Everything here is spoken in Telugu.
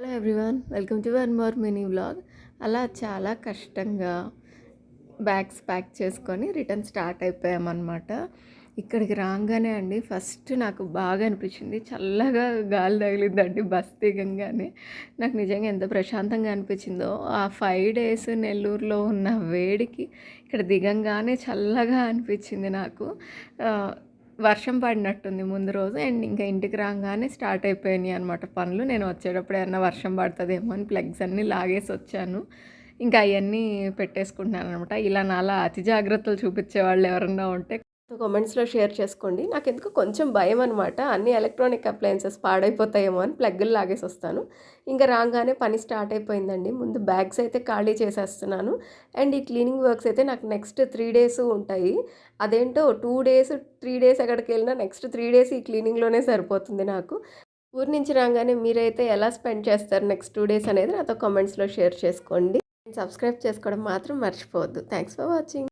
Hello everyone welcome to one more mini vlog అలా చాలా కష్టంగా బ్యాగ్స్ ప్యాక్ చేసుకొని రిటర్న్ స్టార్ట్ అయిపోయామన్నమాట. ఇక్కడికి రాగానే అండి ఫస్ట్ నాకు బాగా అనిపించింది. చల్లగా గాలి తగిలిందండి బస్ దిగంగానే. నాకు నిజంగా ఎంత ప్రశాంతంగా అనిపించిందో. ఆ ఫైవ్ డేస్ నెల్లూరులో ఉన్న వేడికి ఇక్కడ దిగంగానే చల్లగా అనిపించింది నాకు. వర్షం పడినట్టుంది ముందు రోజు అండ్ ఇంకా ఇంటికి రాగానే స్టార్ట్ అయిపోయినాయి అనమాట పనులు. నేను వచ్చేటప్పుడు ఏమన్నా వర్షం పడుతుందేమో అని ప్లగ్స్ అన్నీ లాగేసి వచ్చాను. ఇంకా అవన్నీ పెట్టేసుకుంటున్నాను అనమాట ఇలా నాలా అతి జాగ్రత్తలు చూపించే వాళ్ళు ఎవరన్నా ఉంటే కామెంట్స్లో షేర్ చేసుకోండి. నాకు ఎందుకు కొంచెం భయం అనమాట అన్ని ఎలక్ట్రానిక్ అప్లయన్సెస్ పాడైపోతాయేమో అని ప్లగ్గులు లాగేసి వస్తాను. ఇంకా రాగానే పని స్టార్ట్ అయిపోయిందండి. ముందు బ్యాగ్స్ అయితే ఖాళీ చేసేస్తున్నాను. అండ్ ఈ క్లీనింగ్ వర్క్స్ అయితే నాకు నెక్స్ట్ త్రీ డేస్ ఉంటాయి. అదేంటో టూ డేస్ త్రీ డేస్ ఎక్కడికి వెళ్ళినా నెక్స్ట్ త్రీ డేస్ ఈ క్లీనింగ్లోనే సరిపోతుంది నాకు. ఊరి నుంచి రాగానే మీరైతే ఎలా స్పెండ్ చేస్తారు నెక్స్ట్ టూ డేస్ అనేది నాతో కామెంట్స్లో షేర్ చేసుకోండి. సబ్స్క్రైబ్ చేసుకోవడం మాత్రం మర్చిపోవద్దు. Thanks for watching